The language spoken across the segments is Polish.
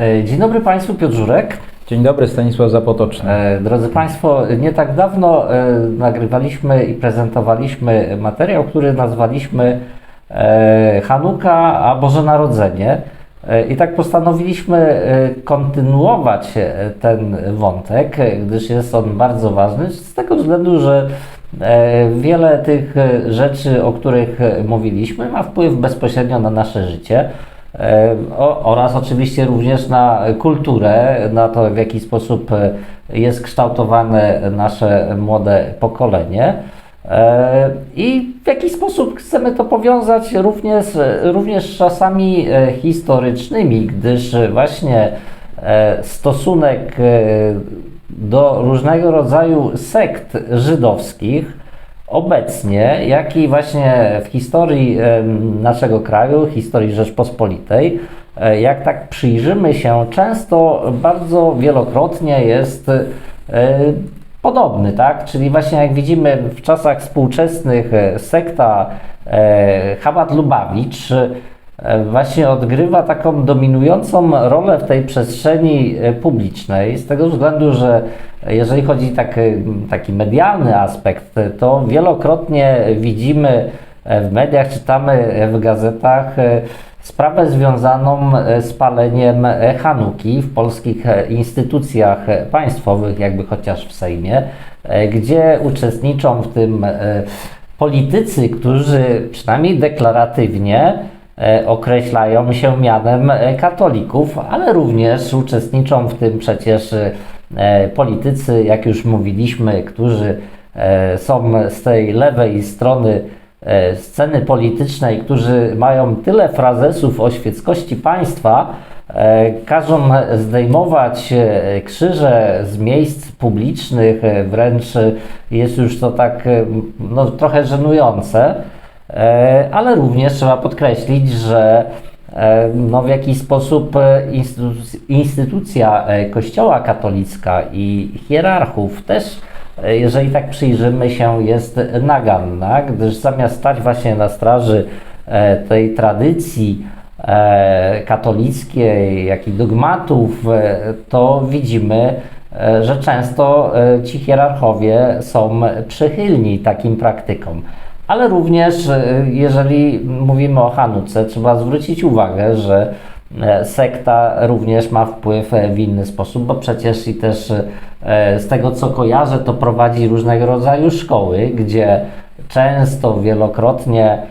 E, Dzień dobry Państwu, Piotr Żurek. Dzień dobry, Stanisław Zapotoczny. E, Drodzy Państwo, nie tak dawno e, nagrywaliśmy i prezentowaliśmy materiał, który nazwaliśmy Hanuka a Boże Narodzenie. I tak postanowiliśmy kontynuować ten wątek, gdyż jest on bardzo ważny, z tego względu, że wiele tych rzeczy, o których mówiliśmy, ma wpływ bezpośrednio na nasze życie. E, oraz oczywiście również na kulturę, na to w jaki sposób e, jest kształtowane nasze młode pokolenie. E, I w jaki sposób chcemy to powiązać również, również z czasami historycznymi, gdyż właśnie stosunek do różnego rodzaju sekt żydowskich obecnie, jak i właśnie w historii naszego kraju, historii Rzeczpospolitej, e, jak tak przyjrzymy się, często bardzo wielokrotnie jest e, podobny, tak? Czyli właśnie jak widzimy w czasach współczesnych e, sekta Chabad Lubawicz właśnie odgrywa taką dominującą rolę w tej przestrzeni e, publicznej, z tego względu, że jeżeli chodzi tak, e, taki medialny aspekt, to wielokrotnie widzimy e, w mediach, czytamy w gazetach e, sprawę związaną e, z paleniem e, Hanuki w polskich e, instytucjach e, państwowych, jakby chociaż w Sejmie, e, gdzie uczestniczą w tym e, politycy, którzy przynajmniej deklaratywnie e, określają się mianem e, katolików, ale również uczestniczą w tym przecież e, politycy, jak już mówiliśmy, którzy e, są z tej lewej strony e, sceny politycznej, którzy mają tyle frazesów o świeckości państwa, e, każą zdejmować e, krzyże z miejsc publicznych, e, wręcz jest już to tak e, no, trochę żenujące. E, ale również trzeba podkreślić, że e, no, w jakiś sposób e, instytuc- instytucja Kościoła katolicka i hierarchów też, jeżeli tak przyjrzymy się, jest naganna, gdyż zamiast stać właśnie na straży tej tradycji katolickiej, jak i dogmatów, to widzimy, że często ci hierarchowie są przychylni takim praktykom. Ale również, e, jeżeli mówimy o Hanuce, trzeba zwrócić uwagę, że e, sekta również ma wpływ e, w inny sposób, bo przecież i też e, z tego co kojarzę, to prowadzi różnego rodzaju szkoły, gdzie często, wielokrotnie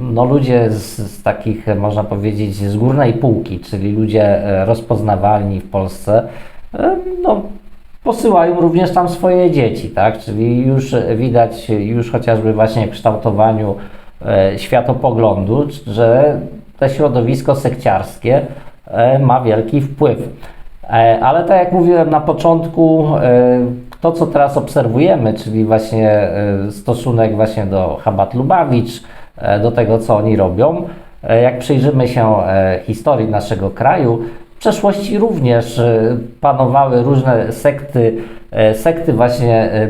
no ludzie z, z takich, można powiedzieć, z górnej półki, czyli ludzie rozpoznawalni w Polsce, no, posyłają również tam swoje dzieci, tak? Czyli już widać, już chociażby właśnie w kształtowaniu e, światopoglądu, że to środowisko sekciarskie e, ma wielki wpływ. E, ale tak jak mówiłem na początku, e, to co teraz obserwujemy, czyli właśnie e, stosunek właśnie do Chabat Lubawicz, e, do tego co oni robią, e, jak przyjrzymy się e, historii naszego kraju, przeszłości również e, panowały różne sekty, e, sekty właśnie e,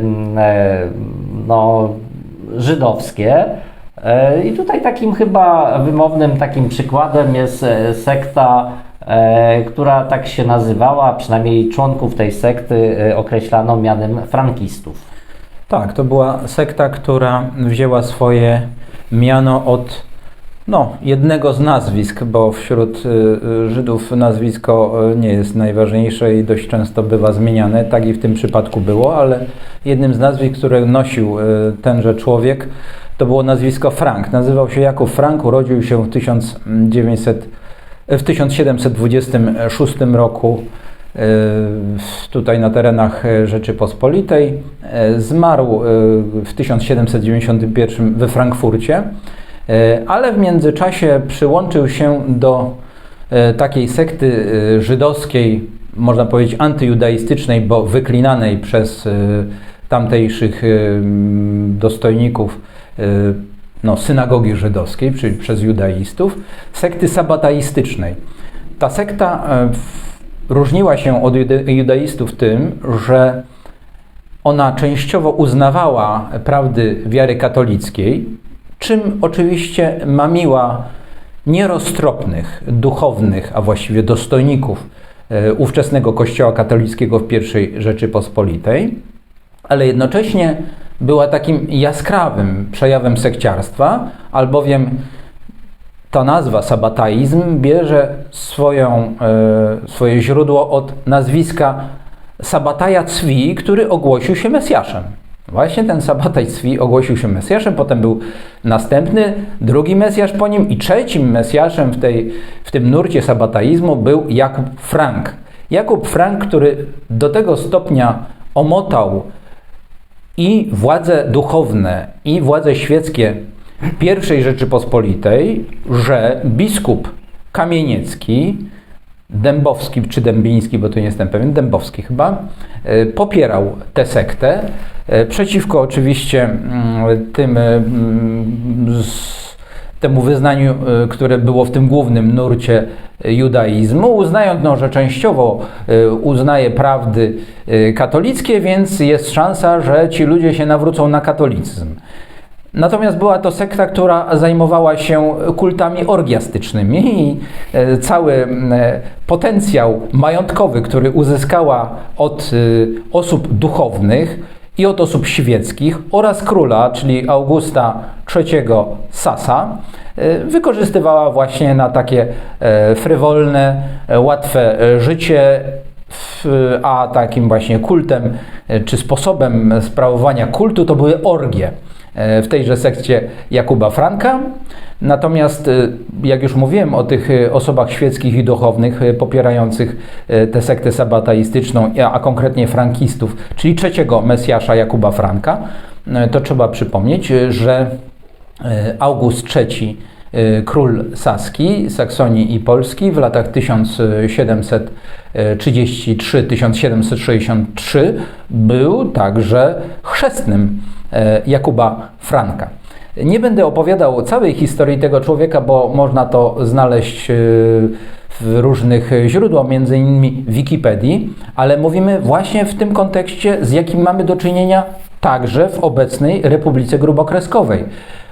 no, żydowskie. E, I tutaj takim chyba wymownym takim przykładem jest sekta, która tak się nazywała, przynajmniej członków tej sekty określano mianem frankistów. Tak, to była sekta, która wzięła swoje miano od no, jednego z nazwisk, bo wśród y, y, Żydów nazwisko y, nie jest najważniejsze i dość często bywa zmieniane. Tak i w tym przypadku było, ale jednym z nazwisk, które nosił tenże człowiek, to było nazwisko Frank. Nazywał się Jakub Frank, urodził się w 1900 w 1726 roku tutaj na terenach Rzeczypospolitej. Zmarł w 1791 we Frankfurcie, ale w międzyczasie przyłączył się do e, takiej sekty e, żydowskiej, można powiedzieć antyjudaistycznej, bo wyklinanej przez e, tamtejszych e, dostojników e, no, synagogi żydowskiej, czyli przez judaistów, sekty sabataistycznej. Ta sekta e, różniła się od judaistów tym, że ona częściowo uznawała prawdy wiary katolickiej, czym oczywiście mamiła nieroztropnych, duchownych, a właściwie dostojników e, ówczesnego Kościoła katolickiego w I Rzeczypospolitej, ale jednocześnie była takim jaskrawym przejawem sekciarstwa, albowiem ta nazwa sabataizm bierze swoją, e, swoje źródło od nazwiska Sabataja Cwi, który ogłosił się Mesjaszem. Właśnie ten Sabataj Cwi ogłosił się Mesjaszem, potem był następny, drugi Mesjasz po nim i trzecim Mesjaszem w, tej, w tym nurcie sabataizmu był Jakub Frank. Jakub Frank, który do tego stopnia omotał i władze duchowne, i władze świeckie pierwszej Rzeczypospolitej, że biskup Kamieniecki, Dębowski czy Dębiński, bo tu nie jestem pewien, Dębowski chyba, e, popierał tę sektę e, przeciwko oczywiście mm, tym, mm, z- temu wyznaniu, e, które było w tym głównym nurcie judaizmu, uznając, no, że częściowo e, uznaje prawdy e, katolickie, więc jest szansa, że ci ludzie się nawrócą na katolicyzm. Natomiast była to sekta, która zajmowała się kultami orgiastycznymi i e, cały e, potencjał majątkowy, który uzyskała od e, osób duchownych i od osób świeckich oraz króla, czyli Augusta III Sasa, wykorzystywała właśnie na takie frywolne, łatwe życie a takim właśnie kultem czy sposobem sprawowania kultu to były orgie w tejże sekcie Jakuba Franka. Natomiast, e, jak już mówiłem o tych e, osobach świeckich i duchownych e, popierających e, tę sektę sabataistyczną, a- konkretnie frankistów, czyli trzeciego Mesjasza Jakuba Franka, e, to trzeba przypomnieć, e, że e, August III, e, król Saski, Saksonii i Polski w latach 1733-1763 był także chrzestnym e, Jakuba Franka. Nie będę opowiadał całej historii tego człowieka, bo można to znaleźć e, w różnych źródłach, między innymi Wikipedii, ale mówimy właśnie w tym kontekście, z jakim mamy do czynienia także w obecnej Republice Grubokreskowej,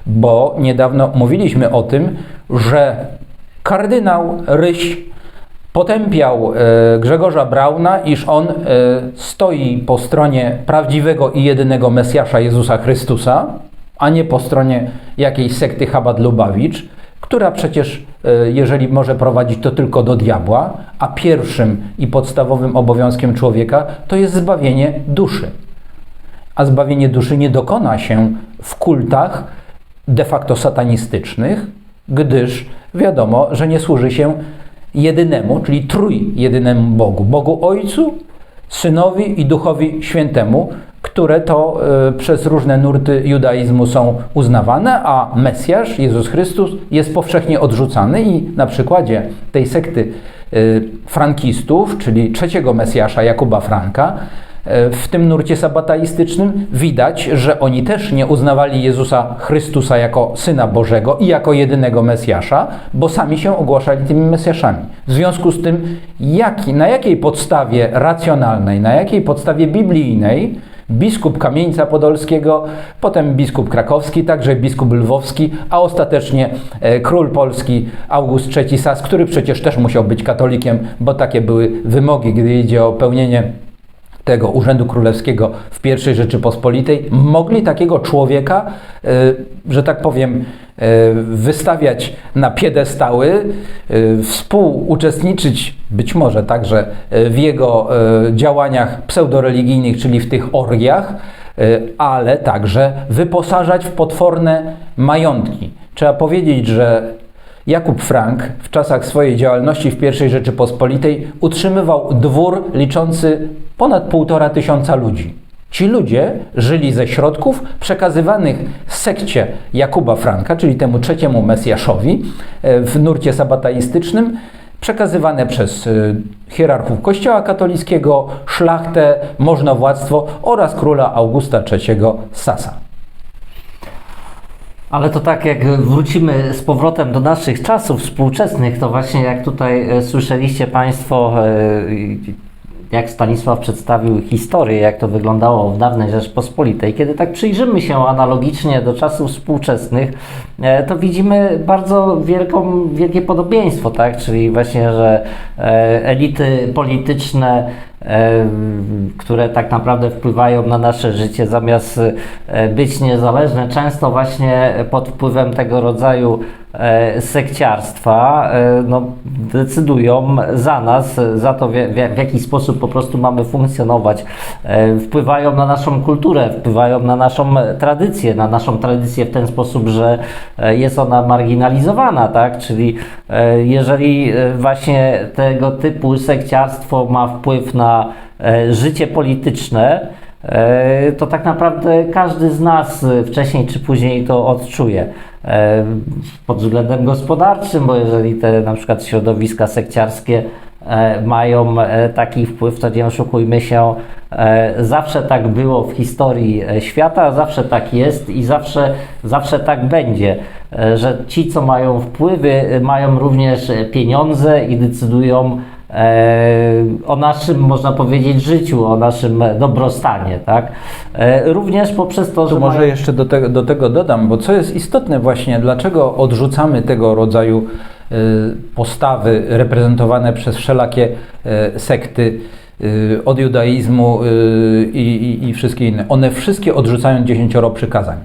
bo niedawno mówiliśmy o tym, że kardynał Ryś potępiał e, Grzegorza Brauna, iż on e, stoi po stronie prawdziwego i jedynego Mesjasza Jezusa Chrystusa, a nie po stronie jakiejś sekty Chabad Lubawicz, która przecież, e, jeżeli może prowadzić to tylko do diabła, a pierwszym i podstawowym obowiązkiem człowieka to jest zbawienie duszy. A zbawienie duszy nie dokona się w kultach de facto satanistycznych, gdyż wiadomo, że nie służy się jedynemu, czyli trój jedynemu Bogu. Bogu Ojcu, Synowi i Duchowi Świętemu, które to e, przez różne nurty judaizmu są uznawane, a Mesjasz, Jezus Chrystus, jest powszechnie odrzucany i na przykładzie tej sekty e, frankistów, czyli trzeciego Mesjasza Jakuba Franka, w tym nurcie sabataistycznym widać, że oni też nie uznawali Jezusa Chrystusa jako Syna Bożego i jako jedynego Mesjasza, bo sami się ogłaszali tymi Mesjaszami. W związku z tym, jaki, na jakiej podstawie racjonalnej, na jakiej podstawie biblijnej biskup Kamieńca Podolskiego, potem biskup krakowski, także biskup lwowski, a ostatecznie e, król polski August III Sas, który przecież też musiał być katolikiem, bo takie były wymogi, gdy idzie o pełnienie tego Urzędu Królewskiego w I Rzeczypospolitej, mogli takiego człowieka, e, że tak powiem, e, wystawiać na piedestały, e, współuczestniczyć być może także w jego działaniach pseudoreligijnych, czyli w tych orgiach, ale także wyposażać w potworne majątki. Trzeba powiedzieć, że Jakub Frank w czasach swojej działalności w I Rzeczypospolitej utrzymywał dwór liczący ponad półtora tysiąca ludzi. Ci ludzie żyli ze środków przekazywanych sekcie Jakuba Franka, czyli temu trzeciemu Mesjaszowi e, w nurcie sabataistycznym, przekazywane przez e, hierarchów Kościoła katolickiego, szlachtę, możnowładztwo oraz króla Augusta III Sasa. Ale to tak jak wrócimy z powrotem do naszych czasów współczesnych, to właśnie jak tutaj e, słyszeliście Państwo, e, jak Stanisław przedstawił historię, jak to wyglądało w dawnej Rzeczpospolitej, kiedy tak przyjrzymy się analogicznie do czasów współczesnych, e, to widzimy bardzo wielką, wielkie podobieństwo, tak? Czyli właśnie, że elity polityczne które tak naprawdę wpływają na nasze życie, zamiast e, być niezależne, często właśnie pod wpływem tego rodzaju e, sekciarstwa e, no, decydują za nas, za to w, jaki sposób po prostu mamy funkcjonować. Wpływają na naszą kulturę, wpływają na naszą tradycję, na naszą tradycję w ten sposób, że jest ona marginalizowana, tak? Czyli jeżeli właśnie tego typu sekciarstwo ma wpływ na e, życie polityczne, e, to tak naprawdę każdy z nas e, wcześniej czy później to odczuje. Pod względem gospodarczym, bo jeżeli te na przykład środowiska sekciarskie mają taki wpływ, to nie oszukujmy się, zawsze tak było w historii świata, zawsze tak jest i zawsze, zawsze tak będzie, że ci, co mają wpływy, mają również pieniądze i decydują o naszym, można powiedzieć, życiu, o naszym dobrostanie, tak? E, Również poprzez to, że Tu może mają- jeszcze do tego, do tego dodam, bo co jest istotne właśnie, dlaczego odrzucamy tego rodzaju y, postawy reprezentowane przez wszelakie sekty od judaizmu i, i, i wszystkie inne. One wszystkie odrzucają dziesięcioro przykazań.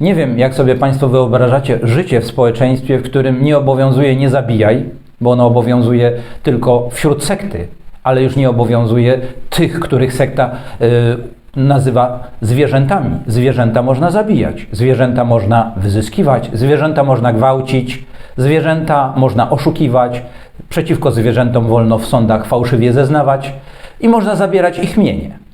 Nie wiem, jak sobie Państwo wyobrażacie życie w społeczeństwie, w którym nie obowiązuje nie zabijaj, bo ono obowiązuje tylko wśród sekty, ale już nie obowiązuje tych, których sekta y, nazywa zwierzętami. Zwierzęta można zabijać, zwierzęta można wyzyskiwać, zwierzęta można gwałcić, zwierzęta można oszukiwać, przeciwko zwierzętom wolno w sądach fałszywie zeznawać i można zabierać ich mienie.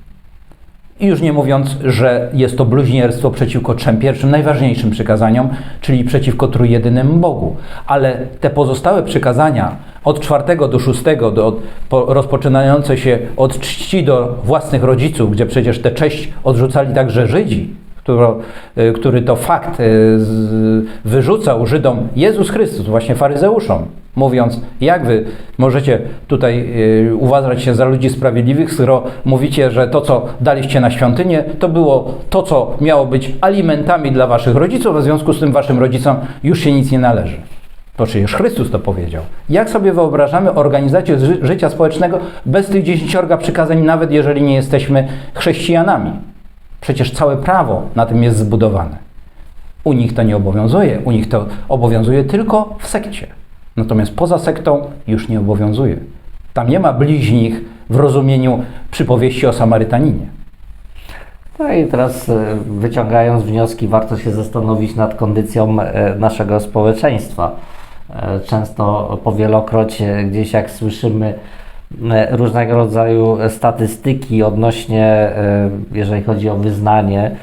I już nie mówiąc, że jest to bluźnierstwo przeciwko trzem pierwszym najważniejszym przykazaniom, czyli przeciwko trójjedynemu Bogu. Ale te pozostałe przykazania od czwartego do szóstego, do, po, rozpoczynające się od czci do własnych rodziców, gdzie przecież tę cześć odrzucali także Żydzi, któro, y, który to fakt y, wyrzucał Żydom Jezus Chrystus, właśnie faryzeuszom, mówiąc, jak wy możecie tutaj y, uważać się za ludzi sprawiedliwych, skoro mówicie, że to, co daliście na świątynię, to było to, co miało być alimentami dla waszych rodziców, a w związku z tym waszym rodzicom już się nic nie należy. To przecież Chrystus to powiedział. Jak sobie wyobrażamy organizację ży- życia społecznego bez tych dziesięciorga przykazań, nawet jeżeli nie jesteśmy chrześcijanami? Przecież całe prawo na tym jest zbudowane. U nich to nie obowiązuje, u nich to obowiązuje tylko w sekcie. Natomiast poza sektą już nie obowiązuje. Tam nie ma bliźnich w rozumieniu przypowieści o Samarytaninie. No i teraz e, wyciągając wnioski, warto się zastanowić nad kondycją e, naszego społeczeństwa. E, Często powielokroć gdzieś jak słyszymy różnego rodzaju statystyki odnośnie, jeżeli chodzi o wyznanie,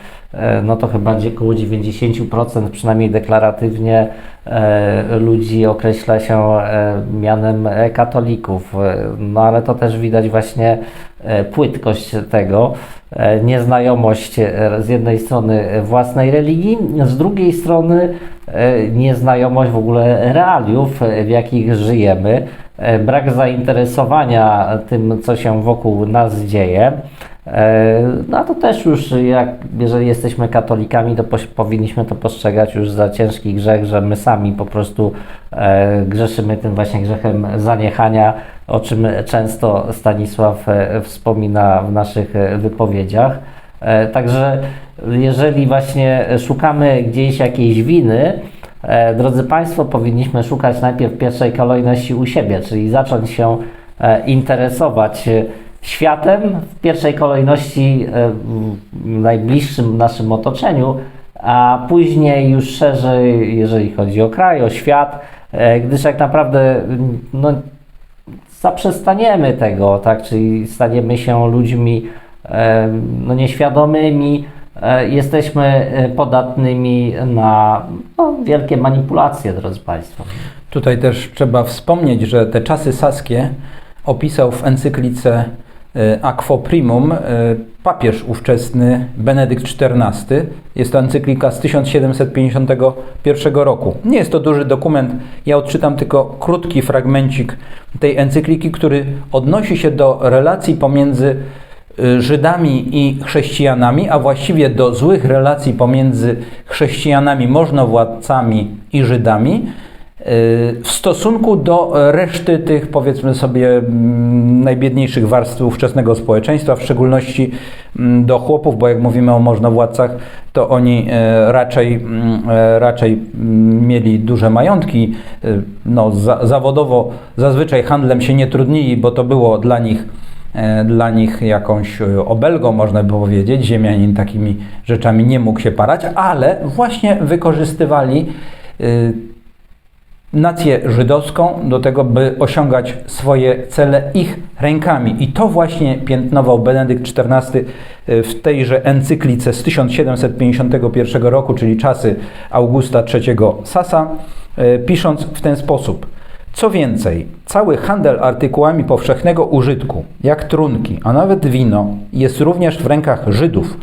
no to chyba około 90%, przynajmniej deklaratywnie, e, ludzi określa się e, mianem e, katolików. E, No ale to też widać właśnie e, płytkość tego, e, nieznajomość e, z jednej strony własnej religii, z drugiej strony e, nieznajomość w ogóle realiów, e, w jakich żyjemy, e, brak zainteresowania tym, co się wokół nas dzieje. E, No to też już, jak, jeżeli jesteśmy katolikami, to powinniśmy to postrzegać już za ciężki grzech, że my sami po prostu e, grzeszymy tym właśnie grzechem zaniechania, o czym często Stanisław e, wspomina w naszych e, wypowiedziach. E, Także jeżeli właśnie szukamy gdzieś jakiejś winy, e, drodzy Państwo, powinniśmy szukać najpierw pierwszej kolejności u siebie, czyli zacząć się interesować światem, w pierwszej kolejności e, w najbliższym naszym otoczeniu, a później już szerzej, jeżeli chodzi o kraj, o świat, e, gdyż tak naprawdę no, zaprzestaniemy tego, tak, czyli staniemy się ludźmi e, no, nieświadomymi, jesteśmy podatnymi na no, wielkie manipulacje, drodzy Państwo. Tutaj też trzeba wspomnieć, że te czasy saskie opisał w encyklice e, Aquo Primum, e, papież ówczesny Benedykt XIV. Jest to encyklika z 1751 roku. Nie jest to duży dokument, ja odczytam tylko krótki fragmencik tej encykliki, który odnosi się do relacji pomiędzy y, Żydami i chrześcijanami, a właściwie do złych relacji pomiędzy chrześcijanami, możnowładcami i Żydami w stosunku do reszty tych, powiedzmy sobie, mm, najbiedniejszych warstw ówczesnego społeczeństwa, w szczególności mm, do chłopów, bo jak mówimy o możnowładcach, to oni e, raczej, mm, e, raczej mieli duże majątki. No, za, zawodowo zazwyczaj handlem się nie trudnili, bo to było dla nich dla nich jakąś obelgą, można by powiedzieć. Ziemianin takimi rzeczami nie mógł się parać, ale właśnie wykorzystywali y, nację żydowską do tego, by osiągać swoje cele ich rękami. I to właśnie piętnował Benedykt XIV w tejże encyklice z 1751 roku, czyli czasy Augusta III Sasa, e, pisząc w ten sposób. Co więcej, cały handel artykułami powszechnego użytku, jak trunki, a nawet wino, jest również w rękach Żydów.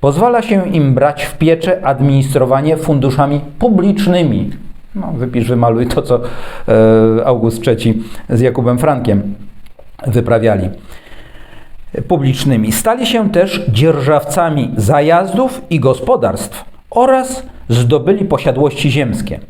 Pozwala się im brać w pieczę administrowanie funduszami publicznymi. No, wypisz, wymaluj to, co e, August III z Jakubem Frankiem wyprawiali publicznymi. Stali się też dzierżawcami zajazdów i gospodarstw oraz zdobyli posiadłości ziemskie.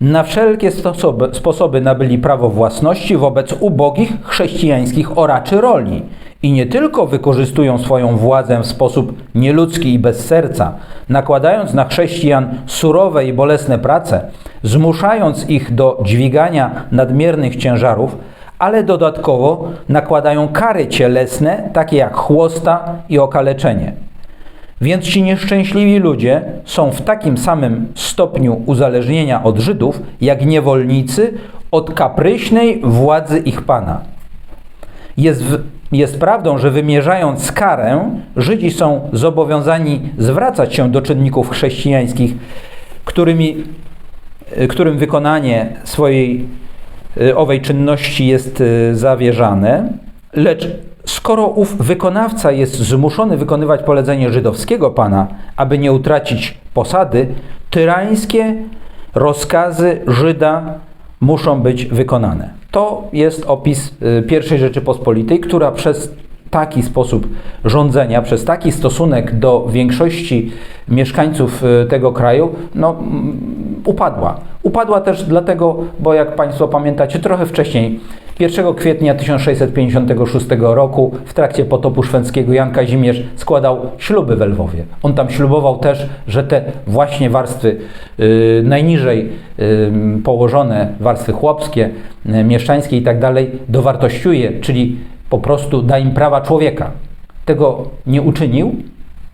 Na wszelkie sposoby, sposoby nabyli prawo własności wobec ubogich chrześcijańskich oraczy roli i nie tylko wykorzystują swoją władzę w sposób nieludzki i bez serca, nakładając na chrześcijan surowe i bolesne prace, zmuszając ich do dźwigania nadmiernych ciężarów, ale dodatkowo nakładają kary cielesne, takie jak chłosta i okaleczenie. Więc ci nieszczęśliwi ludzie są w takim samym stopniu uzależnienia od Żydów, jak niewolnicy od kapryśnej władzy ich pana. Jest, w, jest prawdą, że wymierzając karę, Żydzi są zobowiązani zwracać się do czynników chrześcijańskich, którymi, którym wykonanie swojej y, owej czynności jest y, zawierzane, lecz skoro ów wykonawca jest zmuszony wykonywać polecenie żydowskiego pana, aby nie utracić posady, tyrańskie rozkazy Żyda muszą być wykonane. To jest opis y, pierwszej Rzeczypospolitej, która przez taki sposób rządzenia, przez taki stosunek do większości mieszkańców y, tego kraju, no, upadła. Upadła też dlatego, bo jak Państwo pamiętacie, trochę wcześniej, 1 kwietnia 1656 roku, w trakcie potopu szwedzkiego, Jan Kazimierz składał śluby w Lwowie. On tam ślubował też, że te właśnie warstwy y, najniżej y, położone, warstwy chłopskie, y, mieszczańskie i tak dalej, dowartościuje, czyli po prostu da im prawa człowieka. Tego nie uczynił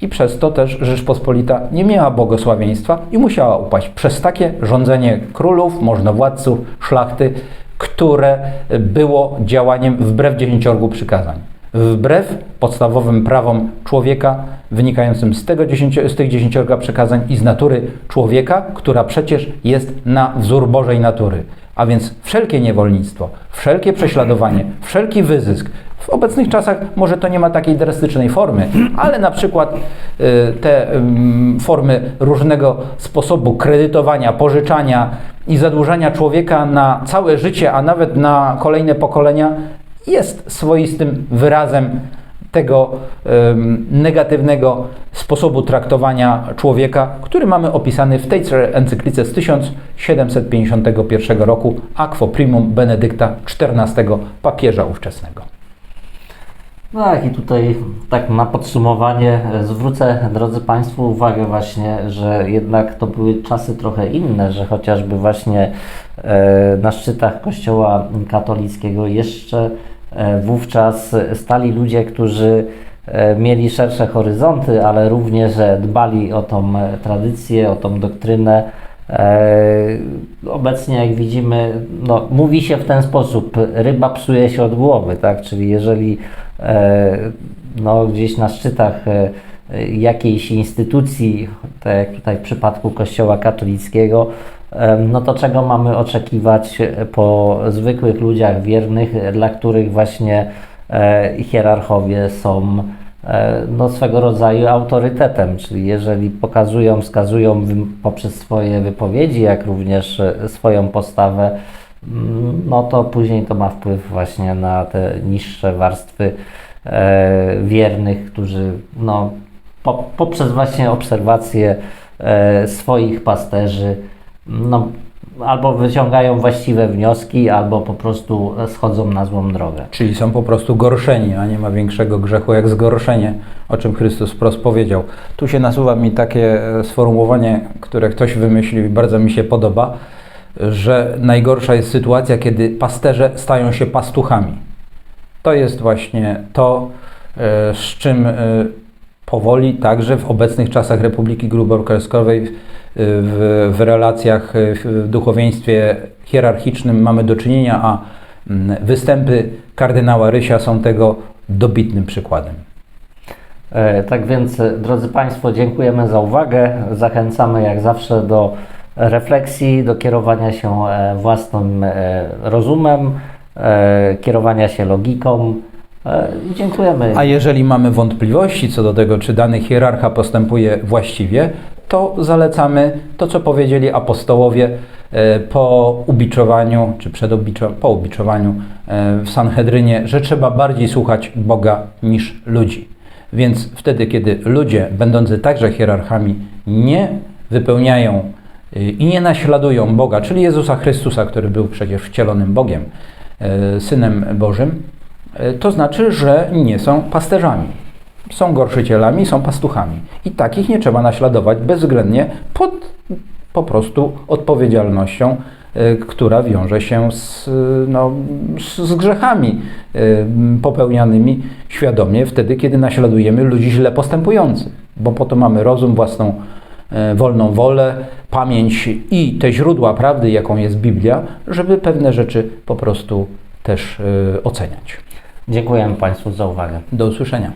i przez to też Rzeczpospolita nie miała błogosławieństwa i musiała upaść przez takie rządzenie królów, możnowładców, szlachty, które było działaniem wbrew dziesięciorgu przykazań. Wbrew podstawowym prawom człowieka wynikającym z, tego dziesięcio, z tych dziesięciorga przykazań i z natury człowieka, która przecież jest na wzór Bożej natury. A więc wszelkie niewolnictwo, wszelkie prześladowanie, wszelki wyzysk, w obecnych czasach może to nie ma takiej drastycznej formy, ale na przykład y, te ym, formy różnego sposobu kredytowania, pożyczania i zadłużania człowieka na całe życie, a nawet na kolejne pokolenia jest swoistym wyrazem tego negatywnego sposobu traktowania człowieka, który mamy opisany w tej encyklice z 1751 roku Aquo Primum Benedykta XIV, papieża ówczesnego. No tak, i tutaj tak na podsumowanie e, zwrócę, drodzy Państwo, uwagę właśnie, że jednak to były czasy trochę inne, że chociażby właśnie e, na szczytach Kościoła katolickiego jeszcze e, wówczas stali ludzie, którzy mieli szersze horyzonty, ale również dbali o tą tradycję, o tą doktrynę. Obecnie, jak widzimy, no, mówi się w ten sposób: ryba psuje się od głowy, tak? Czyli jeżeli no, gdzieś na szczytach e, e, jakiejś instytucji, tak jak tutaj w przypadku Kościoła katolickiego, e, no to czego mamy oczekiwać po zwykłych ludziach wiernych, dla których właśnie e, hierarchowie są e, no, swego rodzaju autorytetem, czyli jeżeli pokazują, wskazują poprzez swoje wypowiedzi, jak również e, swoją postawę, no to później to ma wpływ właśnie na te niższe warstwy e, wiernych, którzy no, po, poprzez właśnie obserwację e, swoich pasterzy no, albo wyciągają właściwe wnioski, albo po prostu schodzą na złą drogę. Czyli są po prostu gorszeni, a nie ma większego grzechu jak zgorszenie, o czym Chrystus wprost powiedział. Tu się nasuwa mi takie e, sformułowanie, które ktoś wymyślił i bardzo mi się podoba, że najgorsza jest sytuacja, kiedy pasterze stają się pastuchami. To jest właśnie to, e, z czym e, powoli także w obecnych czasach Republiki Grubo-Kreskowej e, w, w relacjach w duchowieństwie hierarchicznym mamy do czynienia, a występy kardynała Rysia są tego dobitnym przykładem. Tak więc, drodzy Państwo, dziękujemy za uwagę. Zachęcamy jak zawsze do refleksji, do kierowania się e, własnym e, rozumem, e, kierowania się logiką. Dziękujemy. A jeżeli mamy wątpliwości co do tego, czy dany hierarcha postępuje właściwie, to zalecamy to, co powiedzieli apostołowie po ubiczowaniu, czy przed ubiczo, po ubiczowaniu w Sanhedrynie, że trzeba bardziej słuchać Boga niż ludzi. Więc wtedy, kiedy ludzie, będący także hierarchami, nie wypełniają i nie naśladują Boga, czyli Jezusa Chrystusa, który był przecież wcielonym Bogiem, e, Synem Bożym, e, to znaczy, że nie są pasterzami. Są gorszycielami, są pastuchami. I takich nie trzeba naśladować bezwzględnie pod po prostu odpowiedzialnością, która wiąże się z, no, z, grzechami popełnianymi świadomie wtedy, kiedy naśladujemy ludzi źle postępujących. Bo po to mamy rozum, własną wolną wolę, pamięć i te źródła prawdy, jaką jest Biblia, żeby pewne rzeczy po prostu też e, oceniać. Dziękujemy Państwu za uwagę. Do usłyszenia.